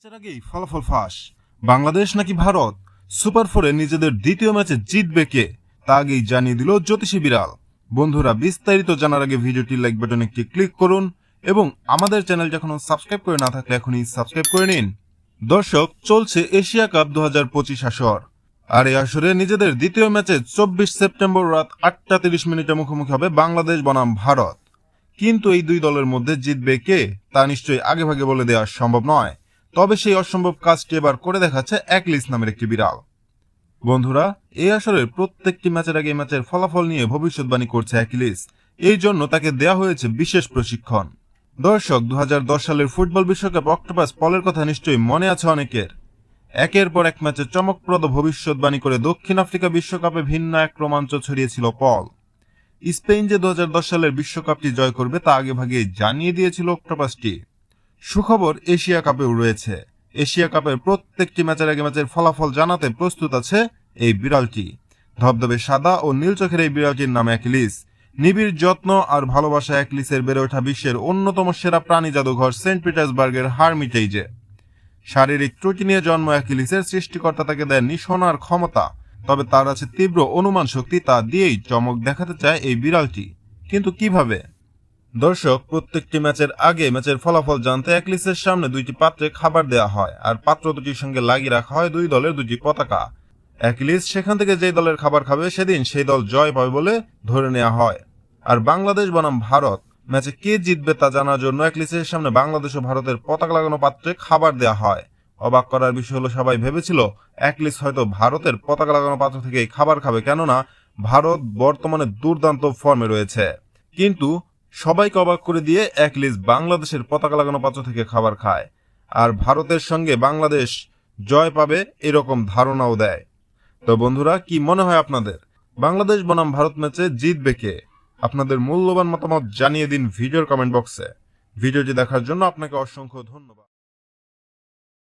ম্যাচের আগেই ফলাফল ফাঁস। বাংলাদেশ নাকি ভারত? সুপার ফোরে নিজেদের দ্বিতীয় ম্যাচে জিতবে কে? তা আগেই জানিয়ে দিল জ্যোতিষী বিড়াল। বন্ধুরা, বিস্তারিত জানার আগে ভিডিওটি লাইক বাটনে একটি ক্লিক করুন এবং আমাদের চ্যানেল এখনও সাবস্ক্রাইব করে না থাকলে এখনই সাবস্ক্রাইব করে নিন। দর্শক, চলছে এশিয়া কাপ দু হাজার পঁচিশ আসর। আর এই আসরে নিজেদের দ্বিতীয় ম্যাচে চব্বিশ সেপ্টেম্বর রাত আটটা তিরিশ মিনিটে মুখোমুখি হবে বাংলাদেশ বনাম ভারত। কিন্তু এই দুই দলের মধ্যে জিতবে কে? তা নিশ্চয়ই আগেভাগে বলে দেওয়া সম্ভব নয়। তবে সেই অসম্ভব কাজটি এবার করে দেখাচ্ছে একলিস নামের একটি বিড়াল। বন্ধুরা এই আসরের প্রত্যেকটি ম্যাচের আগে ম্যাচের ফলাফল নিয়ে ভবিষ্যৎবাণী করছে অ্যাকিলিস এই জন্য তাকে দেয়া হয়েছে বিশেষ প্রশিক্ষণ। দর্শক দু হাজার দশ সালের ফুটবল বিশ্বকাপ অক্টোপাস পলের কথা নিশ্চয়ই মনে আছে অনেকের। একের পর এক ম্যাচে চমকপ্রদ ভবিষ্যৎবাণী করে দক্ষিণ আফ্রিকা বিশ্বকাপে ভিন্ন এক রোমাঞ্চ ছড়িয়েছিল পল। স্পেন যে দু হাজার দশ সালের বিশ্বকাপটি জয় করবে তা আগেভাগে জানিয়ে দিয়েছিল অক্টোপাসটি। সুখবর এশিয়া কাপেও রয়েছে। এশিয়া কাপের প্রত্যেকটি ম্যাচের আগে ম্যাচের ফলাফল জানাতে প্রস্তুত আছে এই বিড়ালটি। ধবধবে সাদা ও নীল চোখের এই বিড়ালটির নাম অ্যাকিলিস। নিবিড় যত্ন আর ভালোবাসা অ্যাকিলিসের বেড়ে ওঠা বিশ্বের অন্যতম সেরা প্রাণী জাদুঘর সেন্ট পিটার্সবার্গের হারমিটেইজে। শারীরিক ত্রুটি নিয়ে জন্ম অ্যাকিলিসের সৃষ্টিকর্তা তাকে দেননি সোনার ক্ষমতা। তবে তার আছে তীব্র অনুমান শক্তি, তা দিয়েই চমক দেখাতে চায় এই বিড়ালটি। কিন্তু কীভাবে? দর্শক, প্রত্যেকটি ম্যাচের আগে ম্যাচের ফলাফল জানতে একলিসের সামনে দুইটি পাত্রে খাবার দেওয়া হয় আর পাত্র দুটির সঙ্গে লাগিয়ে রাখা হয় দুই দলের দুটি পতাকা। একলিস সেখান থেকে যে দলের খাবার খাবে সেদিন সেই দল জয় পাবে বলে ধরে নেওয়া হয়। আর বাংলাদেশ বনাম ভারত, ম্যাচে কে জিতবে তা জানার জন্য একলিসের সামনে বাংলাদেশ ও ভারতের পতাকা লাগানো পাত্রে খাবার দেওয়া হয়। অবাক করার বিষয় হলো, সবাই ভেবেছিল একলিস হয়তো ভারতের পতাকা লাগানো পাত্র থেকেই খাবার খাবে, কেননা ভারত বর্তমানে দুর্দান্ত ফর্মে রয়েছে। কিন্তু সবাইকে অবাক করে দিয়ে এক লিস্ট বাংলাদেশের পতাকা লাগানো পাত্র থেকে খাবার খায়। আর ভারতের সঙ্গে বাংলাদেশ জয় পাবে এরকম ধারণাও দেয়। তো বন্ধুরা, কি মনে হয় আপনাদের? বাংলাদেশ বনাম ভারত ম্যাচে জিতবে কে? আপনাদের মূল্যবান মতামত জানিয়ে দিন ভিডিওর কমেন্ট বক্সে ভিডিওটি দেখার জন্য আপনাকে অসংখ্য ধন্যবাদ।